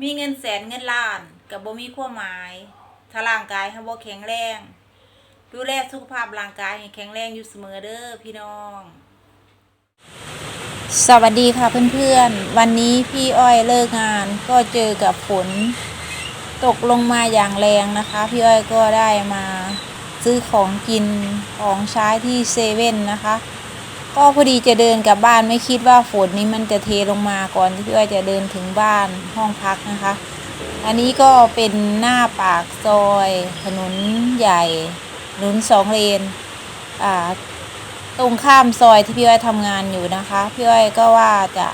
มีเงินแสนเงินล้านกับบ่มีความหมายถ้าร่างกายเฮาบ่แข็งแรง ดูแลสุขภาพร่างกายให้แข็งแรงอยู่เสมอเด้อพี่น้อง สวัสดีค่ะเพื่อนๆ วันนี้พี่อ้อยเลิกงานก็เจอกับฝน ตกลงมาอย่างแรงนะคะ พี่อ้อยก็ได้มา ซื้อของกินของใช้ที่เซเว่นนะคะ ก็พอดีจะเดินกลับบ้านไม่คิดว่าฝนนี้มันจะเทลงมาก่อนที่พี่อ้อจะเดินถึงบ้านห้องพักนะคะ อันนี้ก็เป็นหน้าปากซอยถนนใหญ่ถนนสองเลนอ่าตรงข้ามซอยที่พี่อ้อยทำงานอยู่นะคะ พี่อ้อยก็ว่าจะ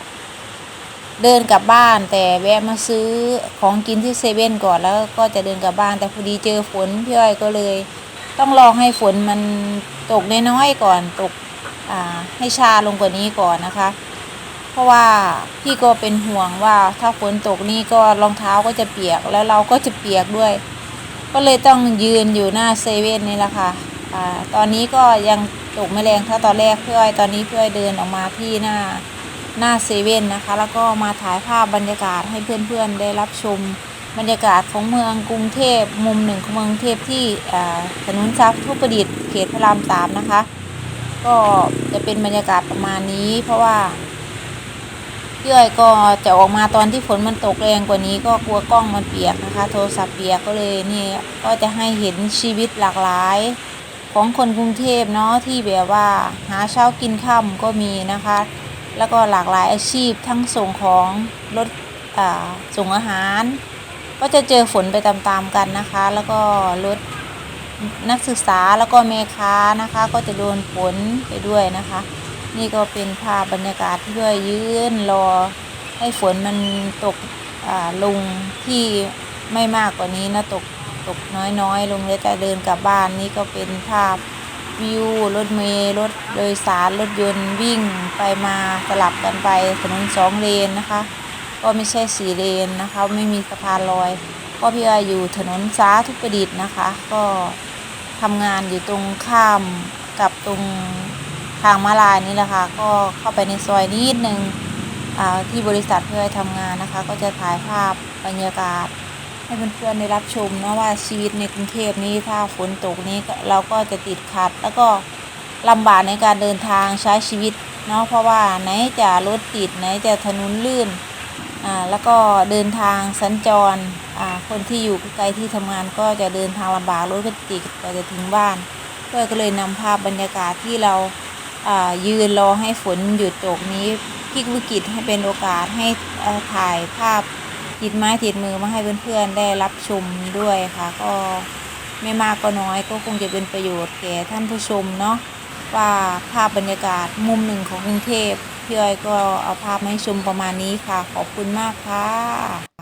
เดินกลับบ้าน แต่แวะมาซื้อของกินที่เซเว่นก่อนแล้วก็จะเดินกลับบ้านแต่พอดีเจอฝนพี่อ้อยก็เลย ต้องรอให้ฝนมันตกน้อยๆก่อนตก ให้ชาลงกว่านี้ก่อนนะคะ เพราะว่าพี่ก็เป็นห่วงว่าถ้าฝนตกนี่ก็รองเท้าก็จะเปียกแล้วเราก็จะเปียกด้วย ก็เลยต้องยืนอยู่หน้าเซเว่นนี่แหละค่ะอ่าตอนนี้ก็ยังตกไม่แรงเท่าตอนแรกเพี่อ้อตอนนี้เพี่อเดินออกมาที่หน้าหน้าเซเว่นนะคะ แล้วก็มาถ่ายภาพบรรยากาศให้เพื่อนๆได้รับชมบรรยากาศของเมืองกรุงเทพมุมหนึ่งของเมืองเทพที่ถนนทรัพย์ทุประดิษฐ์เขตพระรามสามนะคะ ก็จะเป็นบรรยากาศประมาณนี้ เพราะว่าเพี่อยก็จะออกมาตอนที่ฝนมันตกแรงกว่านี้ ก็กลัวกล้องมันเปียกนะคะ โทรศัพท์เปียกก็เลยนี่ก็จะให้เห็นชีวิตหลากหลาย ของคนกรุงเทพเนาะที่แบบว่าหาเช้ากินค่ำก็มีนะคะ แล้วก็หลากหลายอาชีพทั้งส่งของรถอ่าส่งอาหาร ก็จะเจอฝนไปตามๆกันนะคะ แล้วก็รถ นักศึกษาแล้วก็แม่ค้านะคะ ก็จะโดนฝนไปด้วยนะคะ นี่ก็เป็นภาพบรรยากาศที่ด้วยยืนรอให้ฝนมันตกอ่าลงที่ไม่มากกว่านี้นะตกตกน้อยๆ ลงแล้วจะเดินกลับบ้านนี่ก็เป็นภาพวิวรถเมล์รถโดยสารรถยนต์วิ่งไปมาสลับกันไปถนนสองเลนนะคะ ก็ไม่ใช่สี่เลนนะคะ ไม่มีสะพานลอย ก็พี่อ้อยอยู่ถนนสาธุประดิษฐ์นะคะ ก็ ทำงานอยู่ตรงข้ามกับตรงทางมาลายนี่แหละค่ะ ก็เข้าไปในซอยนิดนึงที่บริษัทเพี่อ้อยทำงานนะคะ ก็จะถ่ายภาพบรรยากาศ ให้เพื่อนๆได้รับชมนะว่าชีวิตในกรุงเทพนี้ถ้าฝนตกนี้เราก็จะติดขัด แล้วก็ลำบากในการเดินทางใช้ชีวิตเนาะเพราะว่าไหนจะรถติดไหนจะถนนลื่น แล้วก็เดินทางสัญจรคนที่อยู่ไกลที่ทำงานก็จะเดินทางลำบากรถก็ติดกว่าจะถึงบ้านก็ก็เลยนำภาพบรรยากาศที่เราายืนรอให้ฝนหยุดตกนี้พลิกวิกฤตให้เป็นโอกาสให้ถ่ายภาพติดไม้ติดมือมาให้เพื่อนๆได้รับชมด้วยค่ะ ก็ไม่มากก็น้อยก็คงจะเป็นประโยชน์แก่ท่านผู้ชมเนาะ ว่าภาพบรรยากาศมุมหนึ่งของกรุงเทพพี่อ้อยก็เอาภาพมาให้ชมประมาณนี้ค่ะ ขอบคุณมากค่ะ